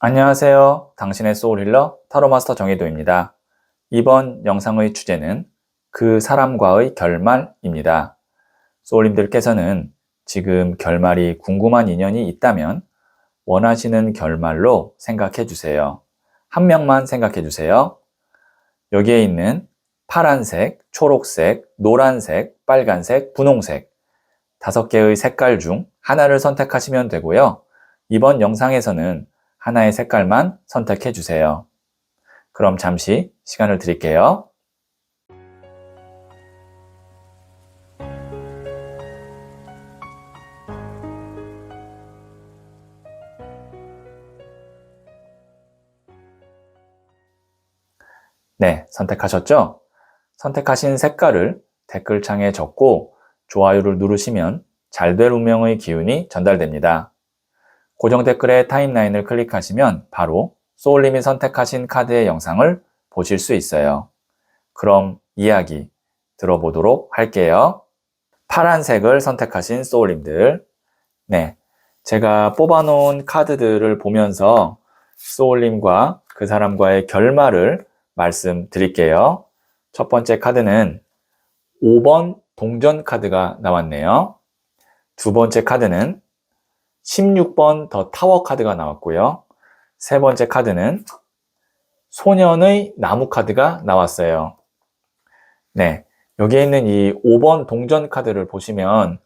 안녕하세요. 당신의 소울 힐러 타로마스터 정혜도입니다. 이번 영상의 주제는 그 사람과의 결말입니다. 소울님들께서는 지금 결말이 궁금한 인연이 있다면 원하시는 결말로 생각해 주세요. 한 명만 생각해 주세요. 여기에 있는 파란색, 초록색, 노란색, 빨간색, 분홍색 다섯 개의 색깔 중 하나를 선택하시면 되고요. 이번 영상에서는 하나의 색깔만 선택해 주세요. 그럼 잠시 시간을 드릴게요. 네, 선택하셨죠? 선택하신 색깔을 댓글창에 적고 좋아요를 누르시면 잘될 운명의 기운이 전달됩니다. 고정 댓글의 타임라인을 클릭하시면 바로 소울님이 선택하신 카드의 영상을 보실 수 있어요. 그럼 이야기 들어보도록 할게요. 파란색을 선택하신 소울님들. 네. 제가 뽑아놓은 카드들을 보면서 소울님과 그 사람과의 결말을 말씀드릴게요. 첫 번째 카드는 5번 동전 카드가 나왔네요. 두 번째 카드는 16번 더 타워 카드가 나왔고요. 세 번째 카드는 소년의 나무 카드가 나왔어요. 네. 여기에 있는 이 5번 동전 카드를 보시면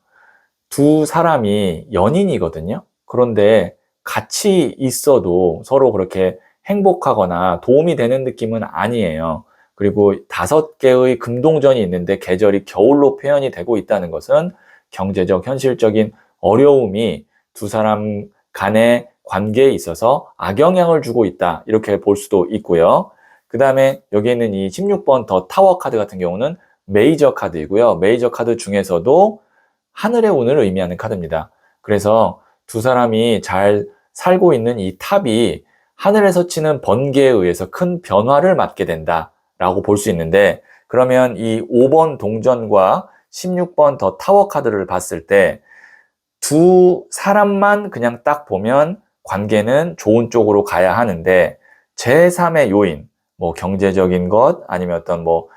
두 사람이 연인이거든요. 그런데 같이 있어도 서로 그렇게 행복하거나 도움이 되는 느낌은 아니에요. 그리고 다섯 개의 금동전이 있는데 계절이 겨울로 표현이 되고 있다는 것은 경제적, 현실적인 어려움이 두 사람 간의 관계에 있어서 악영향을 주고 있다. 이렇게 볼 수도 있고요. 그 다음에 여기 있는 이 16번 더 타워 카드 같은 경우는 메이저 카드이고요. 메이저 카드 중에서도 하늘의 운을 의미하는 카드입니다. 그래서 두 사람이 잘 살고 있는 이 탑이 하늘에서 치는 번개에 의해서 큰 변화를 맞게 된다라고 볼 수 있는데 그러면 이 5번 동전과 16번 더 타워 카드를 봤을 때 두 사람만 그냥 딱 보면 관계는 좋은 쪽으로 가야 하는데 제3의 요인, 뭐 경제적인 것 아니면 어떤 뭐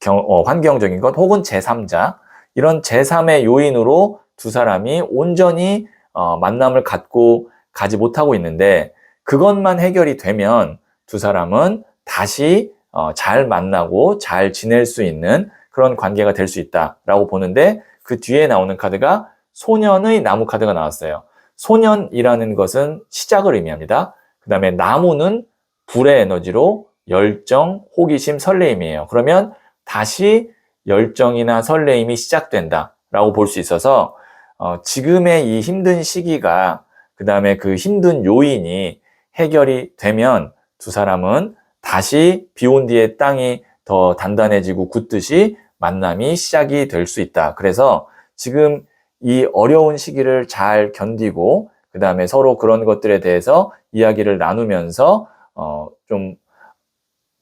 경, 어, 환경적인 것 혹은 제3자 이런 제3의 요인으로 두 사람이 온전히 어, 만남을 갖고 가지 못하고 있는데 그것만 해결이 되면 두 사람은 다시 어, 잘 만나고 잘 지낼 수 있는 그런 관계가 될 수 있다라고 보는데 그 뒤에 나오는 카드가 소년의 나무 카드가 나왔어요. 소년이라는 것은 시작을 의미합니다. 그 다음에 나무는 불의 에너지로 열정, 호기심, 설레임이에요. 그러면 다시 열정이나 설레임이 시작된다 라고 볼 수 있어서 어, 지금의 이 힘든 시기가 그 다음에 그 힘든 요인이 해결이 되면 두 사람은 다시 비온 뒤에 땅이 더 단단해지고 굳듯이 만남이 시작이 될 수 있다. 그래서 지금 이 어려운 시기를 잘 견디고 그 다음에 서로 그런 것들에 대해서 이야기를 나누면서 어, 좀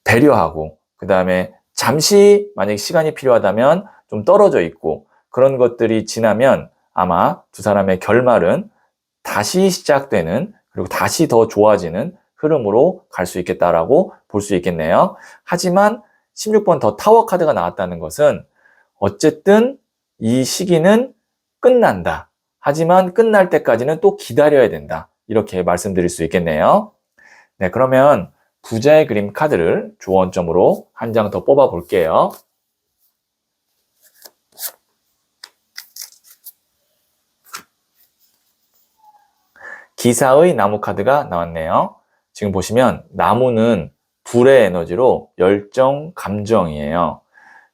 배려하고 그 다음에 잠시 만약 시간이 필요하다면 좀 떨어져 있고 그런 것들이 지나면 아마 두 사람의 결말은 다시 시작되는 그리고 다시 더 좋아지는 흐름으로 갈 수 있겠다라고 볼 수 있겠네요. 하지만 16번 더 타워 카드가 나왔다는 것은 어쨌든 이 시기는 끝난다. 하지만 끝날 때까지는 또 기다려야 된다. 이렇게 말씀드릴 수 있겠네요. 네, 그러면 부자의 그림 카드를 조언점으로 한 장 더 뽑아 볼게요. 기사의 나무 카드가 나왔네요. 지금 보시면 나무는 불의 에너지로 열정, 감정이에요.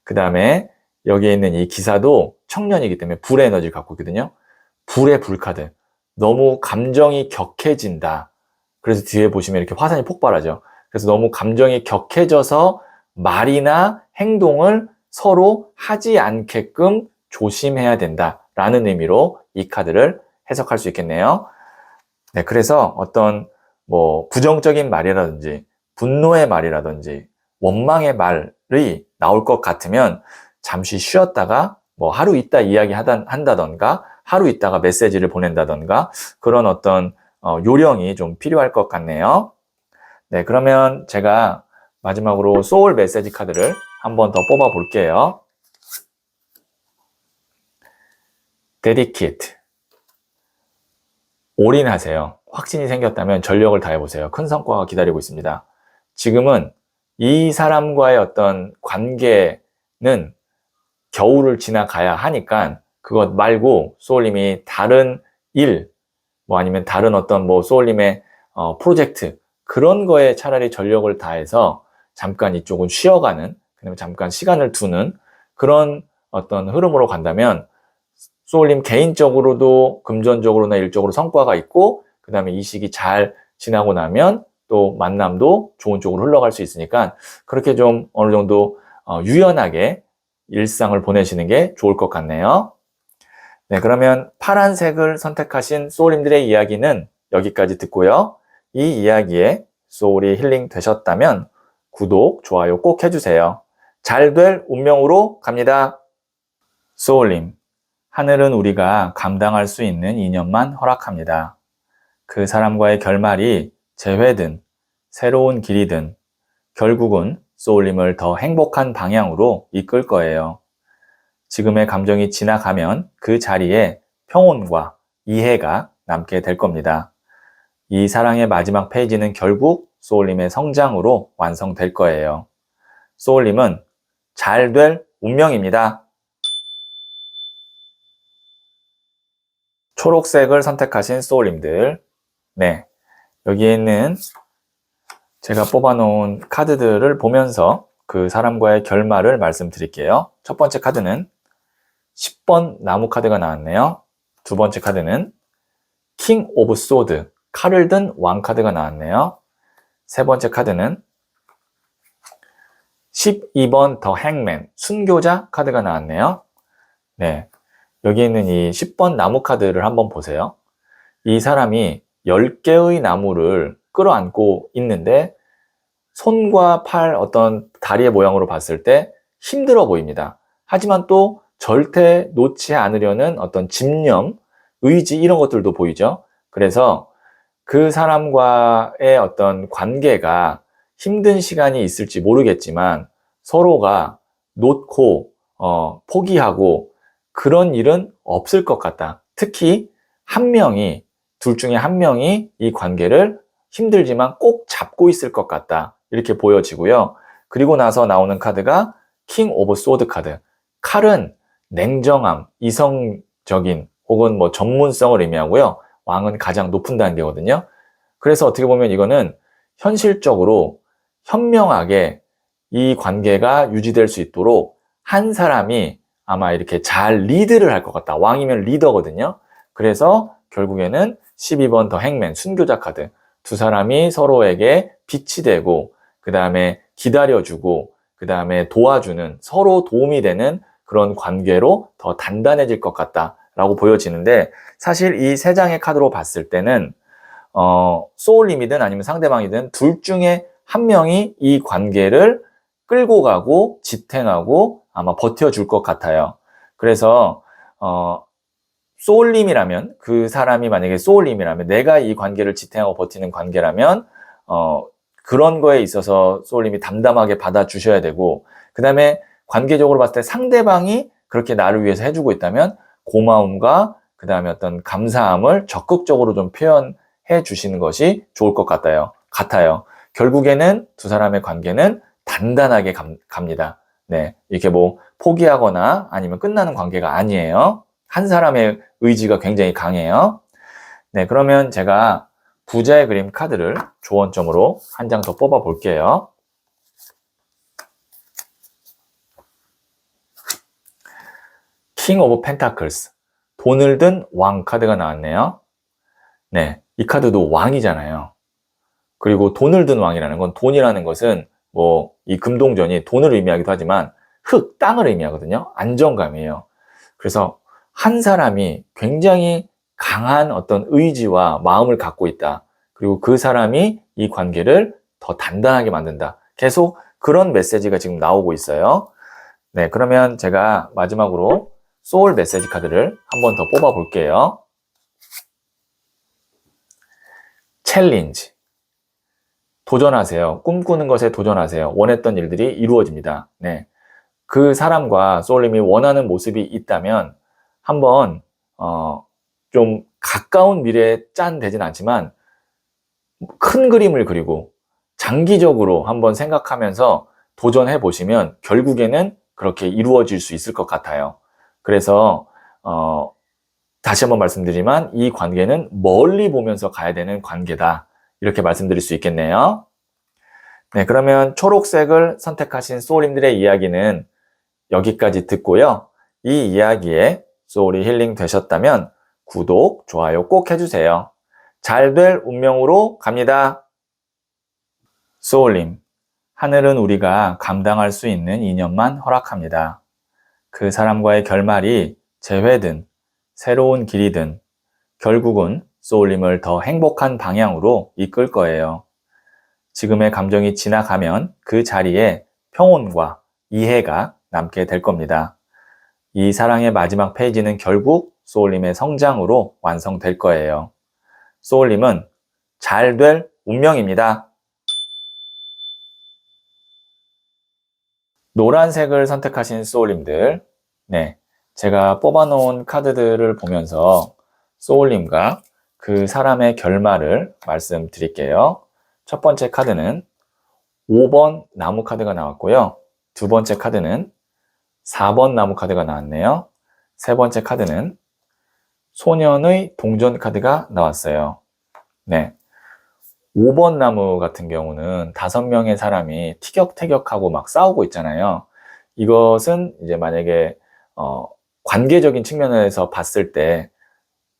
그 다음에 여기에 있는 이 기사도 청년이기 때문에 불의 에너지를 갖고 있거든요. 불의 불카드. 너무 감정이 격해진다. 그래서 뒤에 보시면 이렇게 화산이 폭발하죠. 그래서 너무 감정이 격해져서 말이나 행동을 서로 하지 않게끔 조심해야 된다. 라는 의미로 이 카드를 해석할 수 있겠네요. 네, 그래서 어떤 뭐 부정적인 말이라든지 분노의 말이라든지 원망의 말이 나올 것 같으면 잠시 쉬었다가 뭐 하루 있다 이야기 한다던가 하루 있다가 메시지를 보낸다던가 그런 어떤 어, 요령이 좀 필요할 것 같네요. 네, 그러면 제가 마지막으로 소울 메시지 카드를 한 번 더 뽑아 볼게요. dedicate. 올인하세요. 확신이 생겼다면 전력을 다해보세요. 큰 성과가 기다리고 있습니다. 지금은 이 사람과의 어떤 관계는 겨울을 지나가야 하니까 그것 말고 소울님이 다른 일, 뭐 아니면 다른 어떤 뭐 소울님의 어, 프로젝트 그런 거에 차라리 전력을 다해서 잠깐 이쪽은 쉬어가는, 그다음에 잠깐 시간을 두는 그런 어떤 흐름으로 간다면 소울님 개인적으로도 금전적으로나 일적으로 성과가 있고 그 다음에 이 시기 잘 지나고 나면 또 만남도 좋은 쪽으로 흘러갈 수 있으니까 그렇게 좀 어느 정도 어, 유연하게 일상을 보내시는 게 좋을 것 같네요. 네, 그러면 파란색을 선택하신 소울님들의 이야기는 여기까지 듣고요. 이 이야기에 소울이 힐링 되셨다면 구독, 좋아요 꼭 해주세요. 잘 될 운명으로 갑니다. 소울님, 하늘은 우리가 감당할 수 있는 인연만 허락합니다. 그 사람과의 결말이 재회든 새로운 길이든 결국은 소울님을 더 행복한 방향으로 이끌 거예요. 지금의 감정이 지나가면 그 자리에 평온과 이해가 남게 될 겁니다. 이 사랑의 마지막 페이지는 결국 소울님의 성장으로 완성될 거예요. 소울님은 잘 될 운명입니다. 초록색을 선택하신 소울님들. 네. 여기에 있는 제가 뽑아놓은 카드들을 보면서 그 사람과의 결말을 말씀드릴게요. 첫 번째 카드는 10번 나무 카드가 나왔네요. 두 번째 카드는 킹 오브 소드, 칼을 든 왕 카드가 나왔네요. 세 번째 카드는 12번 더 행맨, 순교자 카드가 나왔네요. 네. 여기 있는 이 10번 나무 카드를 한번 보세요. 이 사람이 10개의 나무를 끌어안고 있는데 손과 팔 어떤 다리의 모양으로 봤을 때 힘들어 보입니다. 하지만 또 절대 놓지 않으려는 어떤 집념, 의지 이런 것들도 보이죠. 그래서 그 사람과의 어떤 관계가 힘든 시간이 있을지 모르겠지만 서로가 놓고 어, 포기하고 그런 일은 없을 것 같다. 특히 한 명이 둘 중에 한 명이 이 관계를 힘들지만 꼭 잡고 있을 것 같다. 이렇게 보여지고요. 그리고 나서 나오는 카드가 킹 오브 소드 카드. 칼은 냉정함, 이성적인 혹은 뭐 전문성을 의미하고요. 왕은 가장 높은 단계거든요. 그래서 어떻게 보면 이거는 현실적으로 현명하게 이 관계가 유지될 수 있도록 한 사람이 아마 이렇게 잘 리드를 할 것 같다. 왕이면 리더거든요. 그래서 결국에는 12번 더 행맨, 순교자 카드. 두 사람이 서로에게 빛이 되고, 그 다음에 기다려주고, 그 다음에 도와주는, 서로 도움이 되는 그런 관계로 더 단단해질 것 같다라고 보여지는데, 사실 이 세 장의 카드로 봤을 때는, 어, 소울님이든 아니면 상대방이든 둘 중에 한 명이 이 관계를 끌고 가고 지탱하고 아마 버텨줄 것 같아요. 그래서 어, 소울님이라면 그 사람이 만약에 소울님이라면 내가 이 관계를 지탱하고 버티는 관계라면 어, 그런 거에 있어서 소울님이 담담하게 받아주셔야 되고 그 다음에 관계적으로 봤을 때 상대방이 그렇게 나를 위해서 해주고 있다면 고마움과 그 다음에 어떤 감사함을 적극적으로 좀 표현해 주시는 것이 좋을 것 같아요. 같아요. 결국에는 두 사람의 관계는 단단하게 갑니다. 네. 이렇게 뭐 포기하거나 아니면 끝나는 관계가 아니에요. 한 사람의 의지가 굉장히 강해요. 네. 그러면 제가 부자의 그림 카드를 조언점으로 한 장 더 뽑아 볼게요. 킹 오브 펜타클스. 돈을 든 왕 카드가 나왔네요. 네. 이 카드도 왕이잖아요. 그리고 돈을 든 왕이라는 건 돈이라는 것은 뭐 이 금동전이 돈을 의미하기도 하지만 흙, 땅을 의미하거든요. 안정감이에요. 그래서 한 사람이 굉장히 강한 어떤 의지와 마음을 갖고 있다. 그리고 그 사람이 이 관계를 더 단단하게 만든다. 계속 그런 메시지가 지금 나오고 있어요. 네, 그러면 제가 마지막으로 소울 메시지 카드를 한 번 더 뽑아 볼게요. 챌린지. 도전하세요. 꿈꾸는 것에 도전하세요. 원했던 일들이 이루어집니다. 네. 그 사람과 소울님이 원하는 모습이 있다면 한번 어, 좀 가까운 미래에 짠 되진 않지만 큰 그림을 그리고 장기적으로 한번 생각하면서 도전해 보시면 결국에는 그렇게 이루어질 수 있을 것 같아요. 그래서 어, 다시 한번 말씀드리지만 이 관계는 멀리 보면서 가야 되는 관계다. 이렇게 말씀드릴 수 있겠네요. 네, 그러면 초록색을 선택하신 소울님들의 이야기는 여기까지 듣고요. 이 이야기에 소울이 힐링 되셨다면 구독, 좋아요 꼭 해주세요. 잘 될 운명으로 갑니다. 소울님, 하늘은 우리가 감당할 수 있는 인연만 허락합니다. 그 사람과의 결말이 재회든 새로운 길이든 결국은 소울님을 더 행복한 방향으로 이끌 거예요. 지금의 감정이 지나가면 그 자리에 평온과 이해가 남게 될 겁니다. 이 사랑의 마지막 페이지는 결국 소울님의 성장으로 완성될 거예요. 소울님은 잘 될 운명입니다. 노란색을 선택하신 소울님들, 네. 제가 뽑아놓은 카드들을 보면서 소울님과 그 사람의 결말을 말씀드릴게요. 첫 번째 카드는 5번 나무 카드가 나왔고요. 두 번째 카드는 4번 나무 카드가 나왔네요. 세 번째 카드는 소년의 동전 카드가 나왔어요. 네. 5번 나무 같은 경우는 다섯 명의 사람이 티격태격하고 막 싸우고 있잖아요. 이것은 이제 만약에 어, 관계적인 측면에서 봤을 때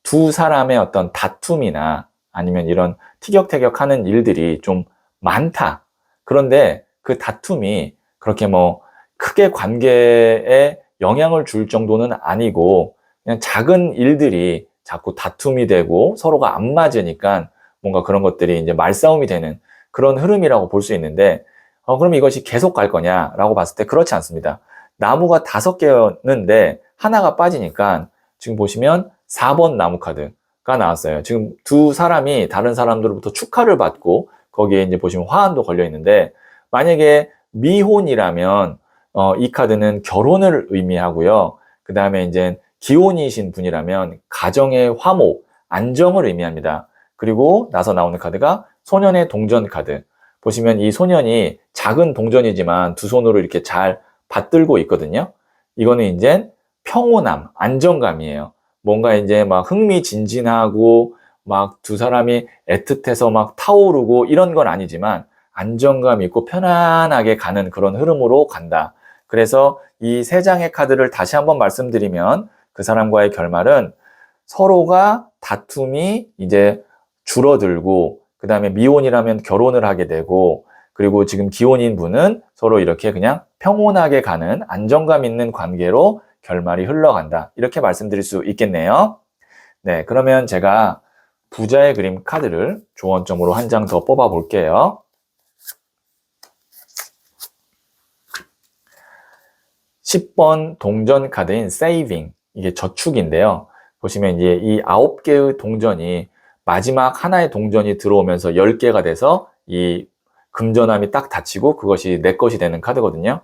두 사람의 어떤 다툼이나 아니면 이런 티격태격하는 일들이 좀 많다. 그런데 그 다툼이 그렇게 뭐 크게 관계에 영향을 줄 정도는 아니고 그냥 작은 일들이 자꾸 다툼이 되고 서로가 안 맞으니까 뭔가 그런 것들이 이제 말싸움이 되는 그런 흐름이라고 볼 수 있는데 어, 그럼 이것이 계속 갈 거냐라고 봤을 때 그렇지 않습니다. 나무가 다섯 개였는데 하나가 빠지니까 지금 보시면 4번 나무 카드가 나왔어요. 지금 두 사람이 다른 사람들로부터 축하를 받고 거기에 이제 보시면 화환도 걸려 있는데 만약에 미혼이라면 어, 이 카드는 결혼을 의미하고요. 그 다음에 이제 기혼이신 분이라면 가정의 화목, 안정을 의미합니다. 그리고 나서 나오는 카드가 소년의 동전 카드. 보시면 이 소년이 작은 동전이지만 두 손으로 이렇게 잘 받들고 있거든요. 이거는 이제 평온함, 안정감이에요. 뭔가 이제 막 흥미진진하고 막 두 사람이 애틋해서 막 타오르고 이런 건 아니지만 안정감 있고 편안하게 가는 그런 흐름으로 간다. 그래서 이 세 장의 카드를 다시 한번 말씀드리면 그 사람과의 결말은 서로가 다툼이 이제 줄어들고 그 다음에 미혼이라면 결혼을 하게 되고 그리고 지금 기혼인 분은 서로 이렇게 그냥 평온하게 가는 안정감 있는 관계로 결말이 흘러간다. 이렇게 말씀드릴 수 있겠네요. 네, 그러면 제가 부자의 그림 카드를 조언점으로 한 장 더 뽑아 볼게요. 10번 동전 카드인 saving. 이게 저축인데요. 보시면 이제 이 9개의 동전이 마지막 하나의 동전이 들어오면서 10개가 돼서 이 금전함이 딱 닫히고 그것이 내 것이 되는 카드거든요.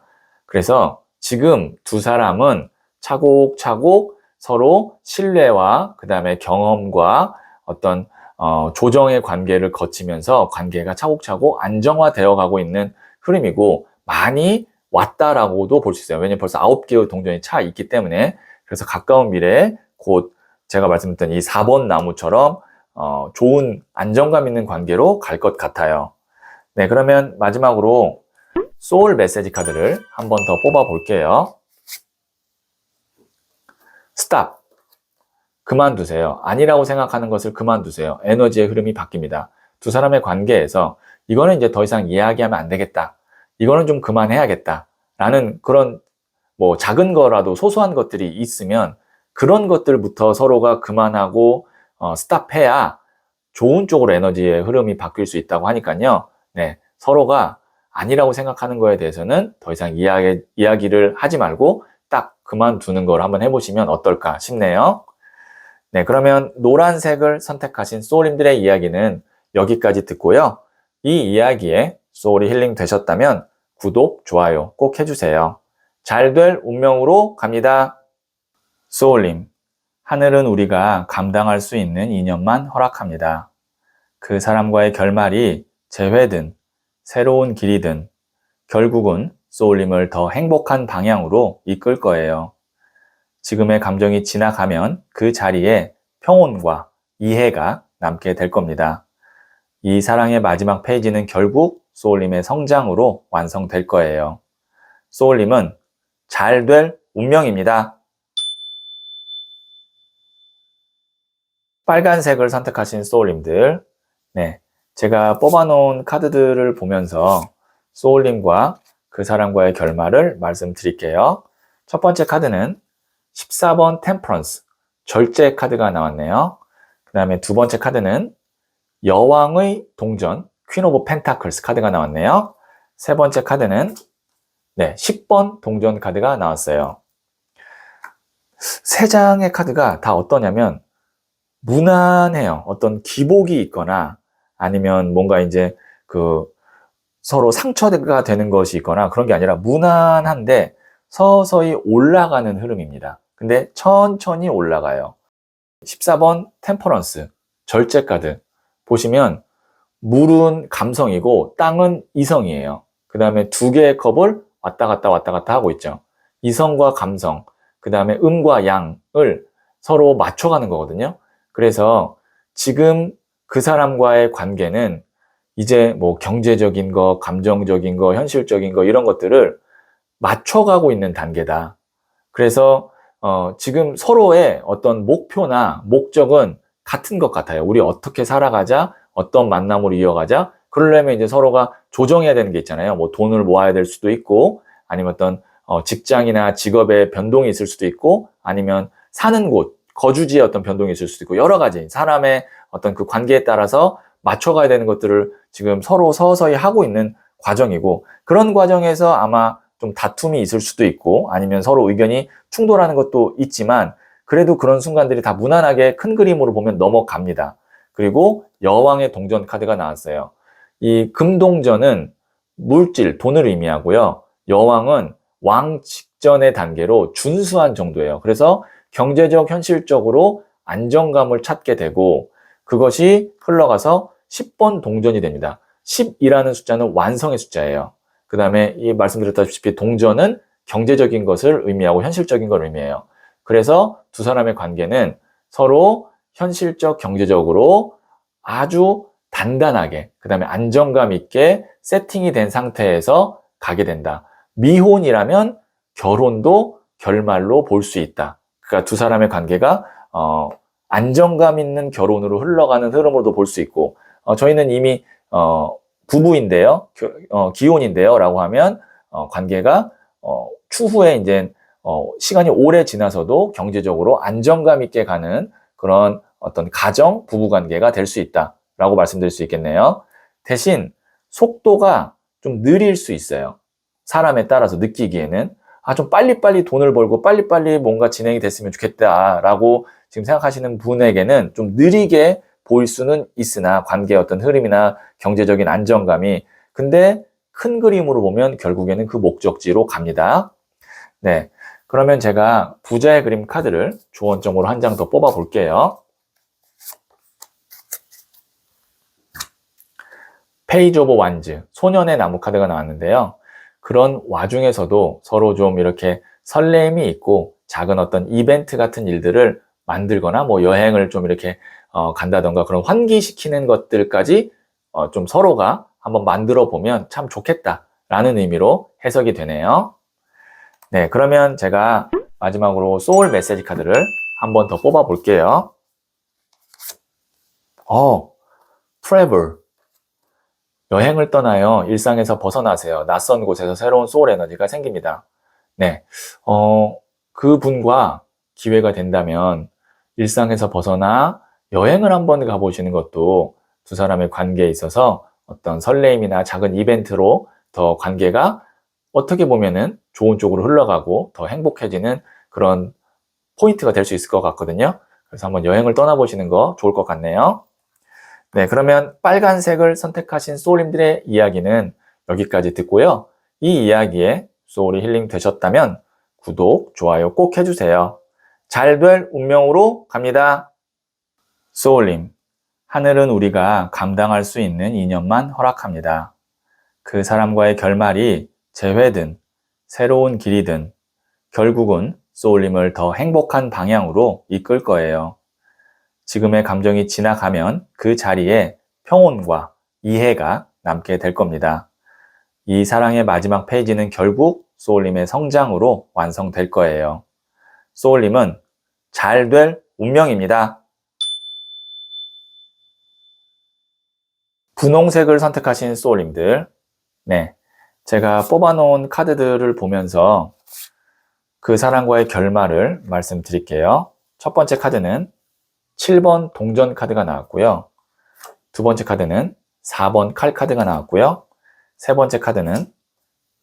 그래서 지금 두 사람은 차곡차곡 서로 신뢰와 그 다음에 경험과 어떤 어, 조정의 관계를 거치면서 관계가 차곡차곡 안정화되어 가고 있는 흐름이고 많이 왔다라고도 볼 수 있어요. 왜냐면 벌써 아홉 개의 동전이 차 있기 때문에 그래서 가까운 미래에 곧 제가 말씀드렸던 이 4번 나무처럼 어, 좋은 안정감 있는 관계로 갈 것 같아요. 네, 그러면 마지막으로 소울 메시지 카드를 한 번 더 뽑아 볼게요. 스탑. 그만두세요. 아니라고 생각하는 것을 그만두세요. 에너지의 흐름이 바뀝니다. 두 사람의 관계에서 이거는 이제 더 이상 이야기하면 안 되겠다. 이거는 좀 그만해야겠다. 라는 그런 뭐 작은 거라도 소소한 것들이 있으면 그런 것들부터 서로가 그만하고 어, 스탑해야 좋은 쪽으로 에너지의 흐름이 바뀔 수 있다고 하니까요. 네, 서로가 아니라고 생각하는 거에 대해서는 더 이상 이야기, 이야기를 하지 말고 딱 그만두는 걸 한번 해보시면 어떨까 싶네요. 네, 그러면 노란색을 선택하신 소울님들의 이야기는 여기까지 듣고요. 이 이야기에 소울이 힐링 되셨다면 구독, 좋아요 꼭 해주세요. 잘 될 운명으로 갑니다. 소울님, 하늘은 우리가 감당할 수 있는 인연만 허락합니다. 그 사람과의 결말이 재회든 새로운 길이든 결국은 소울님을 더 행복한 방향으로 이끌 거예요. 지금의 감정이 지나가면 그 자리에 평온과 이해가 남게 될 겁니다. 이 사랑의 마지막 페이지는 결국 소울님의 성장으로 완성될 거예요. 소울님은 잘 될 운명입니다. 빨간색을 선택하신 소울님들, 네. 제가 뽑아놓은 카드들을 보면서 소울님과 그 사람과의 결말을 말씀드릴게요. 첫 번째 카드는 14번 템퍼런스, 절제 카드가 나왔네요. 그 다음에 두 번째 카드는 여왕의 동전, 퀸 오브 펜타클스 카드가 나왔네요. 세 번째 카드는 네, 10번 동전 카드가 나왔어요. 세 장의 카드가 다 어떠냐면 무난해요. 어떤 기복이 있거나 아니면 뭔가 이제 그 서로 상처가 되는 것이 있거나 그런 게 아니라 무난한데 서서히 올라가는 흐름입니다. 근데 천천히 올라가요. 14번 템퍼런스, 절제 카드. 보시면 물은 감성이고 땅은 이성이에요. 그 다음에 두 개의 컵을 왔다 갔다 왔다 갔다 하고 있죠. 이성과 감성, 그 다음에 음과 양을 서로 맞춰가는 거거든요. 그래서 지금 그 사람과의 관계는 이제 뭐 경제적인 거, 감정적인 거, 현실적인 거 이런 것들을 맞춰가고 있는 단계다. 그래서 어, 지금 서로의 어떤 목표나 목적은 같은 것 같아요. 우리 어떻게 살아가자, 어떤 만남으로 이어가자. 그러려면 이제 서로가 조정해야 되는 게 있잖아요. 뭐 돈을 모아야 될 수도 있고, 아니면 어떤 어, 직장이나 직업의 변동이 있을 수도 있고, 아니면 사는 곳, 거주지의 어떤 변동이 있을 수도 있고, 여러 가지 사람의 어떤 그 관계에 따라서 맞춰가야 되는 것들을 지금 서로 서서히 하고 있는 과정이고, 그런 과정에서 아마 좀 다툼이 있을 수도 있고, 아니면 서로 의견이 충돌하는 것도 있지만, 그래도 그런 순간들이 다 무난하게 큰 그림으로 보면 넘어갑니다. 그리고 여왕의 동전 카드가 나왔어요. 이 금동전은 물질, 돈을 의미하고요. 여왕은 왕 직전의 단계로 준수한 정도예요. 그래서 경제적, 현실적으로 안정감을 찾게 되고 그것이 흘러가서 10번 동전이 됩니다. 10이라는 숫자는 완성의 숫자예요. 그 다음에 이 말씀드렸다시피 동전은 경제적인 것을 의미하고 현실적인 걸 의미해요. 그래서 두 사람의 관계는 서로 현실적, 경제적으로 아주 단단하게, 그 다음에 안정감 있게 세팅이 된 상태에서 가게 된다. 미혼이라면 결혼도 결말로 볼 수 있다. 그러니까 두 사람의 관계가 어, 안정감 있는 결혼으로 흘러가는 흐름으로도 볼 수 있고, 어, 저희는 이미 어, 부부인데요, 어, 기혼인데요, 라고 하면 어, 관계가 어, 추후에 이제 어, 시간이 오래 지나서도 경제적으로 안정감 있게 가는 그런 어떤 가정, 부부 관계가 될 수 있다라고 말씀드릴 수 있겠네요. 대신 속도가 좀 느릴 수 있어요. 사람에 따라서 느끼기에는 아, 좀 빨리빨리 돈을 벌고 빨리빨리 뭔가 진행이 됐으면 좋겠다라고 지금 생각하시는 분에게는 좀 느리게 보일 수는 있으나 관계의 어떤 흐름이나 경제적인 안정감이 근데 큰 그림으로 보면 결국에는 그 목적지로 갑니다. 네. 그러면 제가 부자의 그림 카드를 조언점으로 한 장 더 뽑아 볼게요. 페이지 오브 완즈, 소년의 나무 카드가 나왔는데요. 그런 와중에서도 서로 좀 이렇게 설렘이 있고 작은 어떤 이벤트 같은 일들을 만들거나 뭐 여행을 좀 이렇게 어, 간다던가 그런 환기시키는 것들까지 어, 좀 서로가 한번 만들어 보면 참 좋겠다라는 의미로 해석이 되네요. 네, 그러면 제가 마지막으로 소울 메시지 카드를 한번 더 뽑아 볼게요. 어, travel. 여행을 떠나요. 일상에서 벗어나세요. 낯선 곳에서 새로운 소울 에너지가 생깁니다. 네. 어, 그 분과 기회가 된다면 일상에서 벗어나 여행을 한번 가보시는 것도 두 사람의 관계에 있어서 어떤 설레임이나 작은 이벤트로 더 관계가 어떻게 보면은 좋은 쪽으로 흘러가고 더 행복해지는 그런 포인트가 될 수 있을 것 같거든요. 그래서 한번 여행을 떠나보시는 거 좋을 것 같네요. 네, 그러면 빨간색을 선택하신 소울님들의 이야기는 여기까지 듣고요. 이 이야기에 소울이 힐링 되셨다면 구독, 좋아요 꼭 해주세요. 잘 될 운명으로 갑니다. 소울님, 하늘은 우리가 감당할 수 있는 인연만 허락합니다. 그 사람과의 결말이 재회든 새로운 길이든 결국은 소울님을 더 행복한 방향으로 이끌 거예요. 지금의 감정이 지나가면 그 자리에 평온과 이해가 남게 될 겁니다. 이 사랑의 마지막 페이지는 결국 소울님의 성장으로 완성될 거예요. 소울님은 잘 될 운명입니다. 분홍색을 선택하신 소울님들. 네. 제가 뽑아놓은 카드들을 보면서 그 사람과의 결말을 말씀드릴게요. 첫 번째 카드는 7번 동전 카드가 나왔고요. 두 번째 카드는 4번 칼 카드가 나왔고요. 세 번째 카드는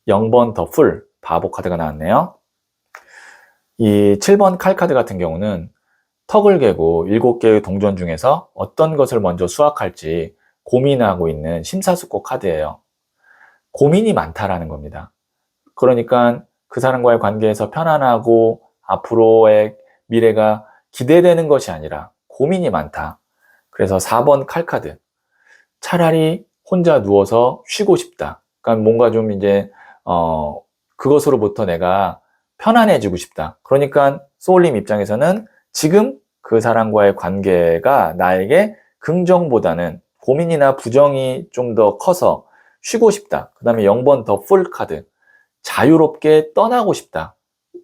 0번 더 풀 바보 카드가 나왔네요. 이 7번 칼 카드 같은 경우는 턱을 개고 7개의 동전 중에서 어떤 것을 먼저 수확할지 고민하고 있는 심사숙고 카드예요. 고민이 많다라는 겁니다. 그러니까 그 사람과의 관계에서 편안하고 앞으로의 미래가 기대되는 것이 아니라 고민이 많다. 그래서 4번 칼카드. 차라리 혼자 누워서 쉬고 싶다. 그러니까 뭔가 좀 이제, 어, 그것으로부터 내가 편안해지고 싶다. 그러니까 소울님 입장에서는 지금 그 사람과의 관계가 나에게 긍정보다는 고민이나 부정이 좀 더 커서 쉬고 싶다. 그 다음에 0번 더 풀 카드. 자유롭게 떠나고 싶다.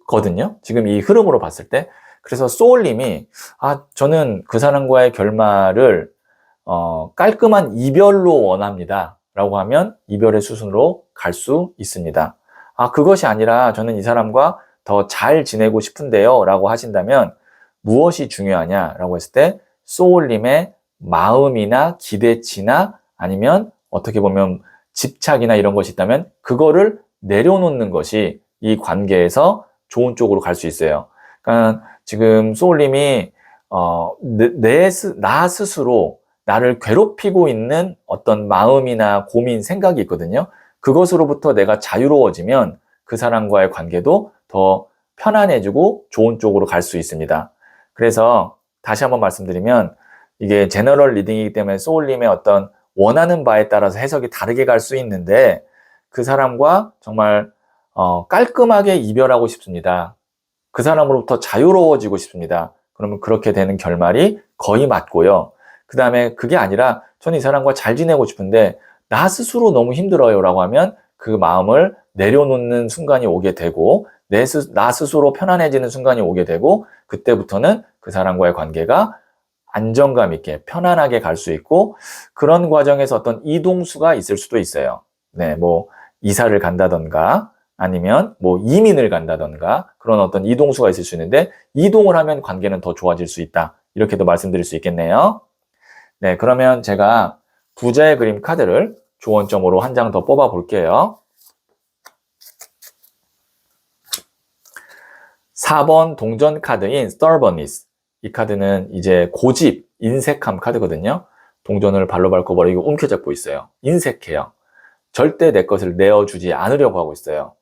거든요. 지금 이 흐름으로 봤을 때. 그래서 소울님이, 아, 저는 그 사람과의 결말을, 어, 깔끔한 이별로 원합니다. 라고 하면 이별의 수순으로 갈 수 있습니다. 아, 그것이 아니라 저는 이 사람과 더 잘 지내고 싶은데요. 라고 하신다면 무엇이 중요하냐? 라고 했을 때 소울님의 마음이나 기대치나 아니면 어떻게 보면 집착이나 이런 것이 있다면 그거를 내려놓는 것이 이 관계에서 좋은 쪽으로 갈 수 있어요. 그러니까 지금 소울님이 어, 내, 내 스, 나 스스로 나를 괴롭히고 있는 어떤 마음이나 고민, 생각이 있거든요. 그것으로부터 내가 자유로워지면 그 사람과의 관계도 더 편안해지고 좋은 쪽으로 갈 수 있습니다. 그래서 다시 한번 말씀드리면 이게 제너럴 리딩이기 때문에 소울님의 어떤 원하는 바에 따라서 해석이 다르게 갈 수 있는데 그 사람과 정말 어, 깔끔하게 이별하고 싶습니다. 그 사람으로부터 자유로워지고 싶습니다. 그러면 그렇게 되는 결말이 거의 맞고요. 그 다음에 그게 아니라 저는 이 사람과 잘 지내고 싶은데 나 스스로 너무 힘들어요 라고 하면 그 마음을 내려놓는 순간이 오게 되고 내 스, 나 스스로 편안해지는 순간이 오게 되고 그때부터는 그 사람과의 관계가 안정감 있게 편안하게 갈 수 있고 그런 과정에서 어떤 이동수가 있을 수도 있어요. 네, 뭐 이사를 간다던가 아니면 뭐 이민을 간다던가 그런 어떤 이동수가 있을 수 있는데 이동을 하면 관계는 더 좋아질 수 있다. 이렇게도 말씀드릴 수 있겠네요. 네, 그러면 제가 부자의 그림 카드를 조언점으로 한 장 더 뽑아 볼게요. 4번 동전 카드인 stubbornness. 이 카드는 이제 고집, 인색함 카드거든요. 동전을 발로 밟고 버리고 움켜잡고 있어요. 인색해요. 절대 내 것을 내어주지 않으려고 하고 있어요.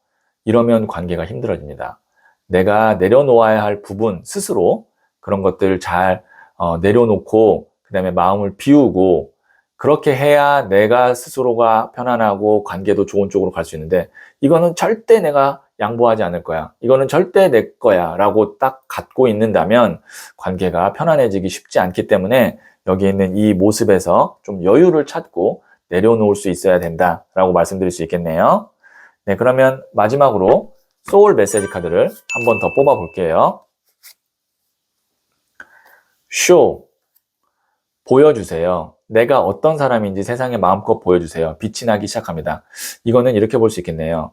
이러면 관계가 힘들어집니다. 내가 내려놓아야 할 부분 스스로 그런 것들 잘 어, 내려놓고 그 다음에 마음을 비우고 그렇게 해야 내가 스스로가 편안하고 관계도 좋은 쪽으로 갈 수 있는데 이거는 절대 내가 양보하지 않을 거야. 이거는 절대 내 거야. 라고 딱 갖고 있는다면 관계가 편안해지기 쉽지 않기 때문에 여기 있는 이 모습에서 좀 여유를 찾고 내려놓을 수 있어야 된다. 라고 말씀드릴 수 있겠네요. 네, 그러면 마지막으로 소울 메시지 카드를 한 번 더 뽑아 볼게요. 쇼. 보여주세요. 내가 어떤 사람인지 세상에 마음껏 보여주세요. 빛이 나기 시작합니다. 이거는 이렇게 볼 수 있겠네요.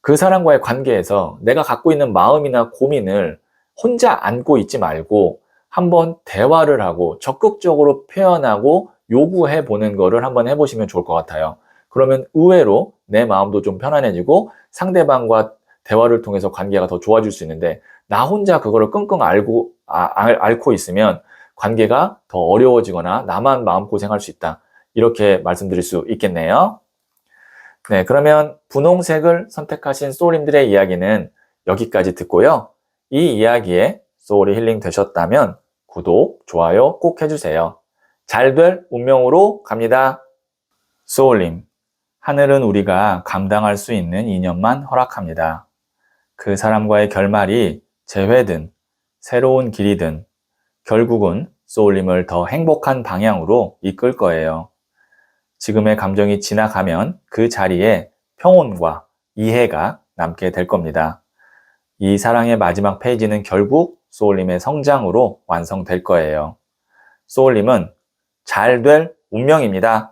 그 사람과의 관계에서 내가 갖고 있는 마음이나 고민을 혼자 안고 있지 말고 한번 대화를 하고 적극적으로 표현하고 요구해 보는 거를 한번 해보시면 좋을 것 같아요. 그러면 의외로 내 마음도 좀 편안해지고 상대방과 대화를 통해서 관계가 더 좋아질 수 있는데 나 혼자 그거를 끙끙 알고 아, 앓고 있으면 관계가 더 어려워지거나 나만 마음고생할 수 있다. 이렇게 말씀드릴 수 있겠네요. 네, 그러면 분홍색을 선택하신 소울님들의 이야기는 여기까지 듣고요. 이 이야기에 소울이 힐링 되셨다면 구독, 좋아요 꼭 해주세요. 잘 될 운명으로 갑니다. 소울님, 하늘은 우리가 감당할 수 있는 인연만 허락합니다. 그 사람과의 결말이 재회든 새로운 길이든 결국은 소울님을 더 행복한 방향으로 이끌 거예요. 지금의 감정이 지나가면 그 자리에 평온과 이해가 남게 될 겁니다. 이 사랑의 마지막 페이지는 결국 소울님의 성장으로 완성될 거예요. 소울님은 잘 될 운명입니다.